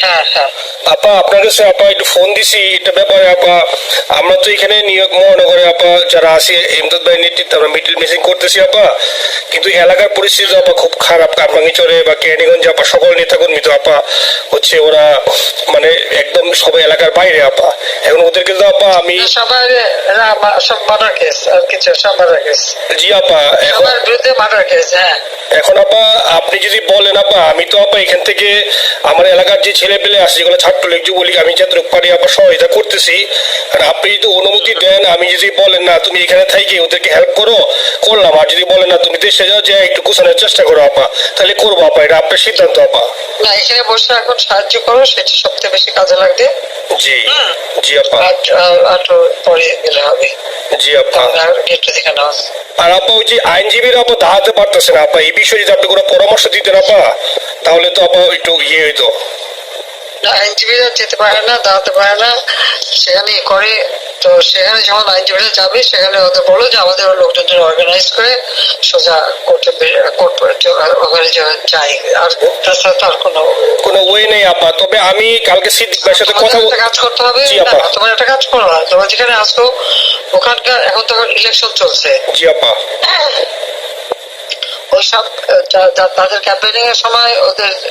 হ্যাঁ আপা আপনার কাছে আপা একটু ফোন দিছি এটা ব্যাপারে আপা আমরা তো এখানে নিয়োগ মহানগরে আপা যারা আছি এমদাদ ভাই নেতৃত্বে আমরা মিডিল মিসিং করতেছি আপা। কিন্তু এলাকার পরিস্থিতি আপা খুব খারাপ কারমাঙ্গিচরে বা কেরানীগঞ্জে আপা সকল নেতাকর্মী তো আপা হচ্ছে ওরা মানে একদম সবাই এলাকার বাইরে আপা। এখন ওদেরকে তো আপা আমি সব মার্ডার কেস আর কিছু সব মার্ডার কেস জি আপা এখন বিরুদ্ধে মার্ডার কেস হ্যাঁ। এখন আপা আপনি যদি বলেন আপা আমি তো আপা এখান থেকে আমার এলাকার যে ছেলে পেলে আছে যেগুলো ছাত্রলীগ যুবলীগ আমি যতটুকু পারি আপা সহায়তা করতেছি। আর আপনি যদি অনুমতি দেন আমি যদি বলেন না তুমি এখানে থাকি ওদেরকে হেল্প করো করলাম। আর যদি বলেন না তুমি দেশে যাও যে একটু গুছানোর চেষ্টা করো আপা। তাহলে করব আপা এটা আপনার সিদ্ধান্ত আপা। না এখানে বসে এখন সাহায্য করো সেটা সবচেয়ে বেশি কাজে লাগবে। জি জি আপা। আর পরে গেলে হবে। জি আপা। আর একটু দেখে নাও আর আপা ওই যে আইনজীবীরা আপা দাঁড়াতে পারতেছে না আপা। এই বিষয়ে যদি আপনি কোনো পরামর্শ দিতেন আপা তাহলে তো আপা একটু ইয়ে হইতো। আইনজীবীরা যেতে পারে না দাঁড়াতে পারে না সেখানে করে। তো সেখানে যখন আইনজীবীরা যাবে সেখানে ওদের বলো যে আমাদের লোকজনদের অর্গানাইজ করে সোজা কোর্টে কোর্ট ওখানে যাই আর তাছাড়া তো আর কোনো কোনো ওয়ে নেই আপা। তবে আমি কালকে সিদ্দিক ভাইয়ের সাথে কথা তোমাদের বল- একটা কাজ করতে হবে। তোমার একটা কাজ করো না। তোমরা যেখানে আসো ওখানকার এখন তো ইলেকশন চলছে। জি আপা। ওইসব তাদের ক্যাম্পেনিং এর সময় ওদের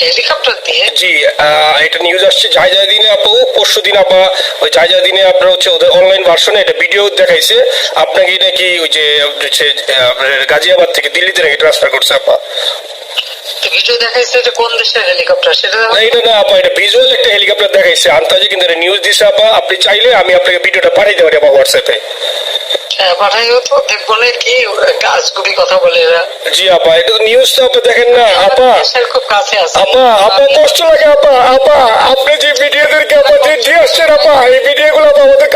হেলিকপ্টার দিয়ে জি একটা নিউজ আসছে যাই যাই দিনে আপু, পরশু দিন আপা, ওই যাই যাই দিনে আপনার হচ্ছে ওদের অনলাইন ভার্সনে একটা ভিডিও দেখাইছে। আপনাকে নাকি ওই যে গাজিয়াবাদ থেকে দিল্লিতে নাকি ট্রান্সফার করছে আপা। ভিডিও দেখাইছে এটা কোন দেশের হেলিকপ্টার সেটা না এটা না আপা এটা ভিজুয়াল একটা হেলিকপ্টার দেখাইছে। আন্তাজে কিন্তু নিউজ দিছে আপা। আপনি চাইলে আমি আপনাকে ভিডিওটা পাঠিয়ে দেবো আপা হোয়াটসঅ্যাপে হ্যাঁ, পাঠাইও তো। দেখব না কি গাছগুলি কথা বলে এরা। জি আপা এটা তো নিউজ তো আপা দেখেন না আপা। খুব কাছে আছে। আপা আপা কষ্ট লাগে আপা। আপা আপনি যে ভিডিওদেরকে আপা যে দিয়ে আসছেন আপা এই ভিডিও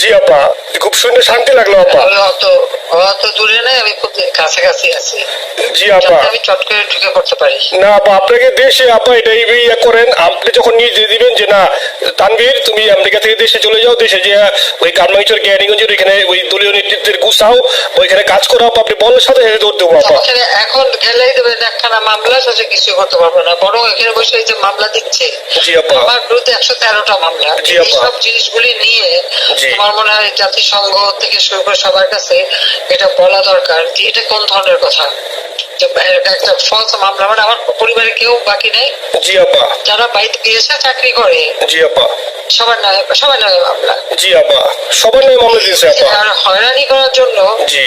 জি আপা। খুব শুনে শান্তি লাগল আপা। অত অত দূরে নেই আমি খুব কাছাকাছি আছি। জি আপা। আমি চট করে ঢুকে পড়তে পারি। না আপা আপনাকে দেশে আপা এটা ইয়ে করেন আপনি যখন নিয়ে দিয়ে দিবেন যে না তানভীর তুমি আমেরিকা থেকে দেশে চলে যাও দেশে যে ওই কারমাঙ্গিচর জ্ঞানীগঞ্জের ওইখানে ওই দলীয় নেতৃত্বের গুছাও ওইখানে কাজ করো আপা আপনি বলের সাথে সাথে দৌড় দেবো আপা। এখন গেলেই দেবেন একখানা মামলা সাথে কিছু করতে পারব না। বরং এখানে বসে এই যে মামলা দিচ্ছে জি আপা। আমার বিরুদ্ধে একশো তেরোটা মামলা। জি আপা। সব জিনিসগুলি নিয়ে জি। আমার মনে হয় জাতিসংঘ থেকে শুরু করে সবার কাছে এটা বলা দরকার যে এটা কোন ধরনের কথা? একটা ফলস মামলা মানে আমার পরিবারে কেউ বাকি নেই? জি আপা। যারা বাইরে চাকরি করে। জি আপা। সবার নামে সবার নামে মামলা। জি আপা। সবার নামে মামলা দিয়েছে আপা। আর হয়রানি করার জন্য জি।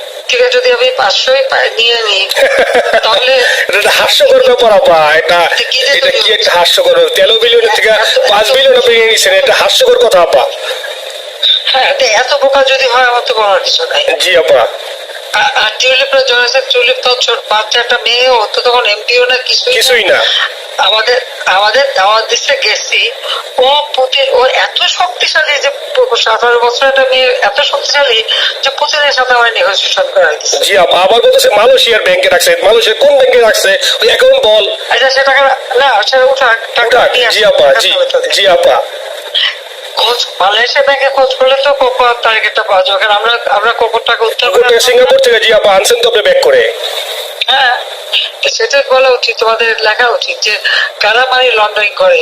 থেকে যদি আমি পাঁচশোই নিয়ে নিই তাহলে এটা হাস্যকর ব্যাপার আপা। এটা এটা কি একটা হাস্যকর? তেরো বিলিয়নের থেকে পাঁচ বিলিয়ন আপনি নিয়ে নিচ্ছেন এটা হাস্যকর কথা আপা। হ্যাঁ এত বোকা যদি হয় আমার তো বলার কিছু নাই। জি আপা। আর টিউলিপরা জয়েছে টিউলিপ তো বাচ্চা একটা মেয়ে ও তো তখন এমপিও না কিছুই কিছুই না। আমাদের আমাদের দাওয়াত দিচ্ছে গেছি। ও পুতিন ও এত শক্তিশালী যে আঠারো বছর একটা মেয়ে এত শক্তিশালী যে পুতিনের সাথে আমার নেগোসিয়েশন করা জি বলতেছে মালয়েশিয়ার ব্যাংকে রাখছে। মালয়েশিয়ার কোন ব্যাংকে রাখছে? ওই অ্যাকাউন্ট বল। আচ্ছা না সেটা উঠা টাকা জি আপা জি জি আপা। খোঁজ মালয়েশিয়া ব্যাংকে খোঁজ করলে তো কোকো টার্গেটটা পাওয়া কারণ আমরা আমরা কোকোর টাকা উত্তর করে সিঙ্গাপুর থেকে জি আপা আনছেন তো আপনি ব্যাক করে। হ্যাঁ তো সেটাই বলা উচিত তোমাদের লেখা উচিত যে কারা মানি লন্ডারিং করে।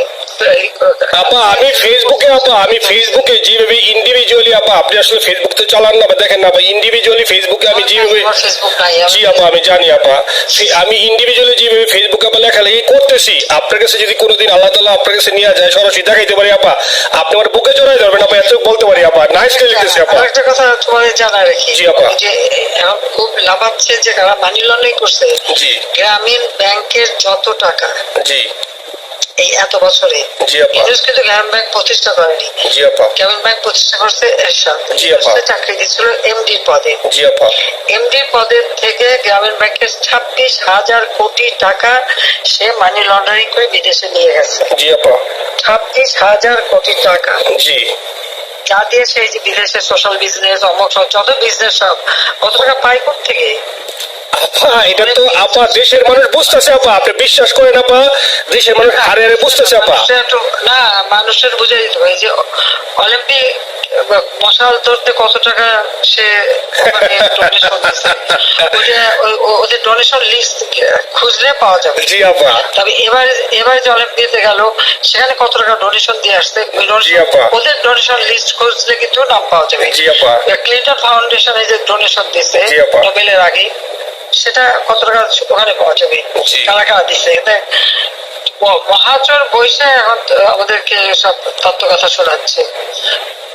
আপা আমি ফেসবুকে আপা আমি ফেসবুকে যেভাবে ইন্ডিভিজুয়ালি আপা আপনি আসলে ফেসবুক তো চালান না বা দেখেন না আপা ইন্ডিভিজুয়ালি ফেসবুকে আমি যেভাবে জি আপা আমি জানি আপা। আমি ইন্ডিভিজুয়ালি যেভাবে ফেসবুকে আপা লেখালেখি করতেছি। আপনার কাছে যদি কোনোদিন আল্লাহ তালা আপনার কাছে নিয়ে যায় সরাসরি দেখাইতে পারি আপা। আপনি আমার বুকে জড়াই ধরবেন আপা এত বলতে পারি আপা। নাইসলি লিখতেছি আপা। আরেকটা কথা তোমাদের জানা রাখি। জি, আপা। যে খুব লাভাচ্ছে যে কারা মানি লন্ডারিং করছে জি। গ্রামীণ ব্যাংকের যত টাকা জি। এই এত বছরে জি আপা। ইউনুস কিন্তু গ্রামীণ ব্যাংক প্রতিষ্ঠা করেনি। জি আপা। গ্রামীণ ব্যাংক প্রতিষ্ঠা করছে এরশাদ। জি, আপা। চাকরি দিচ্ছিল এমডির পদে। জি আপা। এমডি পদের থেকে গ্রামীণ ব্যাংকের ছাব্বিশ হাজার কোটি টাকা সে মানি লন্ডারিং করে বিদেশে নিয়ে গেছে। জি আপা। ছাব্বিশ হাজার কোটি টাকা। জি। যা দিয়ে সেই যে বিদেশে সোশ্যাল বিজনেস অমক যত বিজনেস সব কত টাকা পায় কোথ থেকে? এটা তো আপা দেশের মানুষ বুঝতেছে আপা আপনি বিশ্বাস করেন আপা দেশের মানুষ হারে হারে বুঝতেছে আপা। না মানুষের বুঝে যে অলিম্পিক মশাল ধরতে কত টাকা সে ওদের ডোনেশন লিস্ট খুঁজলে পাওয়া যাবে। জি আপা। তবে এবার এবার যে অলিম্পিয়াতে গেল সেখানে কত টাকা ডোনেশন দিয়ে আসছে জি আপা। ওদের ডোনেশন লিস্ট খুঁজলে কিন্তু নাম পাওয়া যাবে। জি আপা। ক্লিন্টন ফাউন্ডেশনে যে ডোনেশন দিচ্ছে নোবেলের আগে সেটা কত টাকা ওখানে পাওয়া যাবে। কারা দিচ্ছে। এতে মহাচর বৈশে এখন আমাদেরকে সব তত্ত্ব কথা শোনাচ্ছে।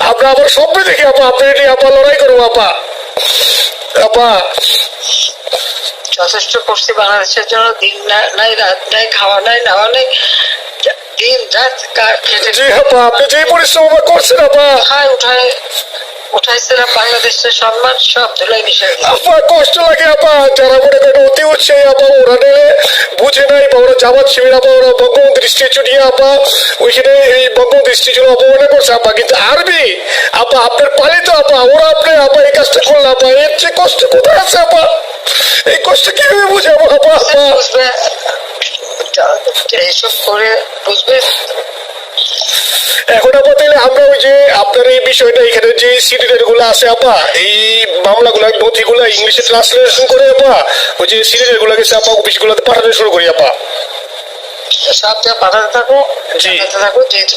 আমরা আবার স্বপ্নে দেখি আপা আপনি এটি আপা লড়াই করব আপা। আপা। যথেষ্ট করছি বাংলাদেশের জন্য দিন নাই রাত নাই খাওয়া নাই নাওয়া নাই দিন রাত কেটে জি আপা আপনি যে পরিশ্রম করছেন আপা। উঠায় উঠায়। উঠাইছিলাম বাংলাদেশের সম্মান সব ধুলাই মিশে আপা কষ্ট লাগে আপা যারা মনে করেন অতি উৎসাহী আপা ওরা নেলে বুঝে নাই বা ওরা জামাত শিবির আপা ওরা বঙ্গবন্ধু স্ট্যাচু নিয়ে আপা ওইখানে এই বঙ্গবন্ধু স্ট্যাচু অপমানে করছে আপা কিন্তু আরবি আপা আপনার পালিত আপা ওরা আপনি আপা এই কাজটা করলে আপা এর চেয়ে কষ্ট কোথায় আছে আপা এই কষ্ট কীভাবে বুঝাবো? আপা আপা এইসব করে বুঝবে? এখন আপা তাহলে আমরা ওই যে আপনার এই বিষয়টা এখানে যে সিডিটারগুলো আছে আপা এই মামলাগুলো নথিগুলো ইংলিশে ট্রান্সলেশন করে আপা ওই যে সিডিটারগুলো গেছে আপা অফিস গুলোতে পাঠানো শুরু করি আপা সাথে পাঠাতে থাকো জি। থাকো যেহেতু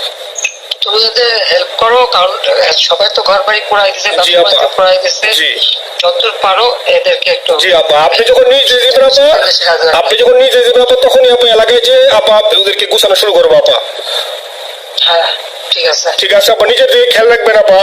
তুমি হেল্প করো কারণ সবাই তো ঘর বাড়ি করাই দিছে জি, বাচ্চা দিছে। পারো এদেরকে একটু জি আপা। আপনি যখন নিজ দিবেন আপা। আপনি যখন নিজ দিবেন আপা তখনই আপা এলাকায় যে আপা ওদেরকে গোছানো শুরু করব আপা। হ্যাঁ ঠিক আছে। ঠিক আছে আপা। নিজের দিকে খেয়াল রাখবেন আপা।